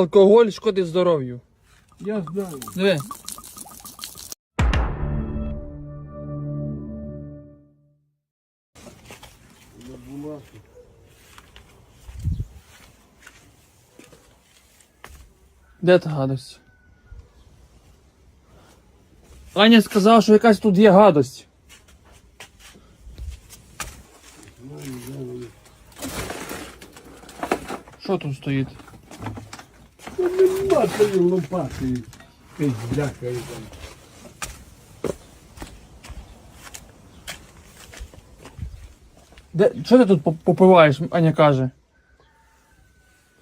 Алкоголь шкодить здоров'ю. Я знаю. Диви. Де та гадость? Аня сказала, що якась тут є гадость. Що тут стоїть? Нема тої лопати. Ти злякає там. Де, що ти тут поп- попиваєш? Аня каже.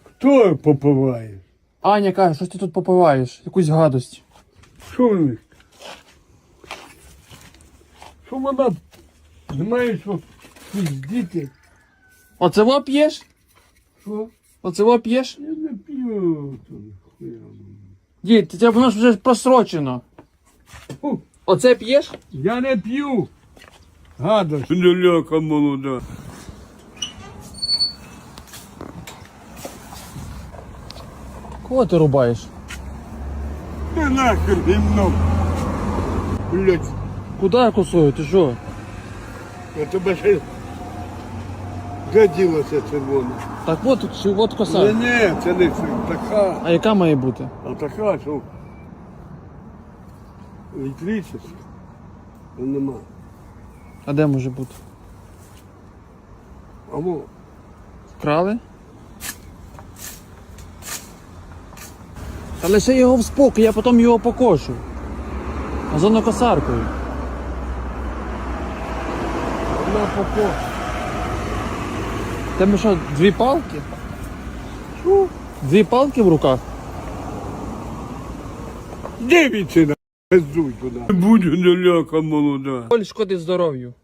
Хто попиває? Аня каже, що ти тут попиваєш? Якусь гадость. Що в них? Що вона знає, що діти? Оце во п'єш? Що? Оце во п'єш? Я Дід, це воно ж вже просрочено. Фу, Оце п'єш? Я не п'ю. Гадость. Люляка молода. Кого ти рубаєш? Не нахер гімно. Блять, Куди я косую? Ти що? я тебе ще... Де ділося червоне? Так от, чи от Ні, коса. ні, це не це, така. А яка має бути? А така, що електрична. Нема. А де може бути? Або Вкрали? Та лише його в спокій, я потім його покошу. Газонокосаркою. вона попо. Тебе що, дві палки? Що? Дві палки в руках? Дивіться на пиздуй туди. Будь гниляка молода. Алкоголь шкодить здоров'ю.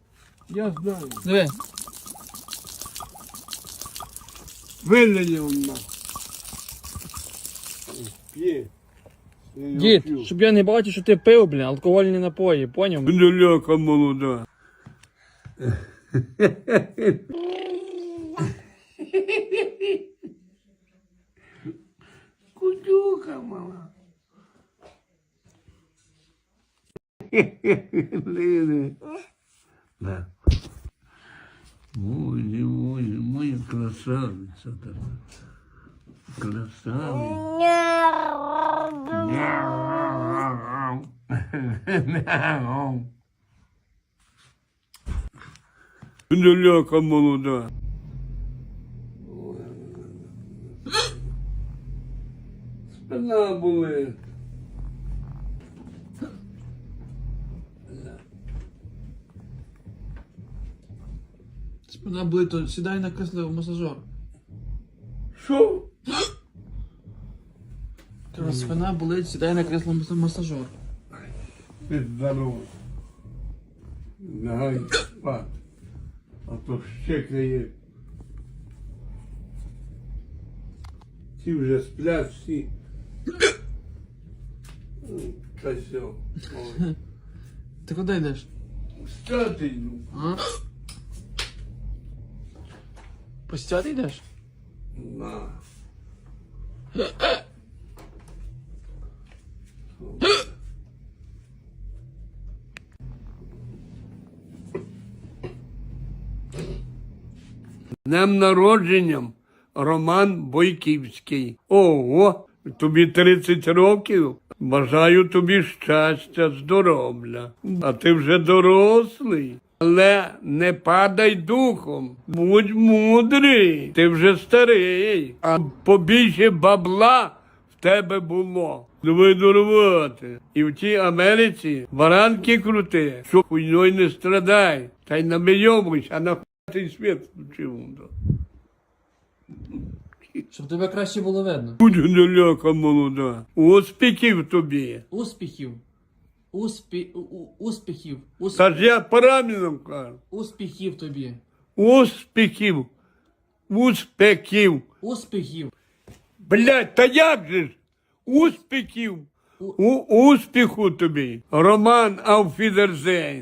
Я знаю. Диви. Вилені вона. П'є. Я його Дід, п'ю. щоб я не бачив, що ти пив, блін, алкогольні напої, поняв? Гниляка молода. Muito, muito, muito engraçado. Engraçado. Não. Não. Não. Como não dá? Não, mulher. Спина болить, то сідай на кресло в масажер. Що? Кажу, спина болить, сідай на кресло в масажер. Ти здоров. Лягай спати. А то щекає. Ті вже сплять всі. Ой. Ти куди йдеш? Стати йду. А? Постяти йдеш? На. Днем народженням Роман Бойківський. Ого, тобі 30 років. Бажаю тобі щастя, здоров'я. А ти вже дорослий. Але не падай духом, будь мудрий, ти вже старий, а побільше бабла в тебе було. Давай дорвати. І в тій Америці варанки крути, що хуйньою не страдай, та й намийовуйся, а на хуй світ включив. Щоб тебе краще було видно. Будь гниляка молода. Успіхів тобі. Успіхів. Успі... Успіхів. Ус... Та ж я параміном кажу. Успіхів тобі. Успіхів. Успіхів. Успіхів. Блять, та як же ж? Успіхів. У, успіху тобі. Роман Ауфідерзейн.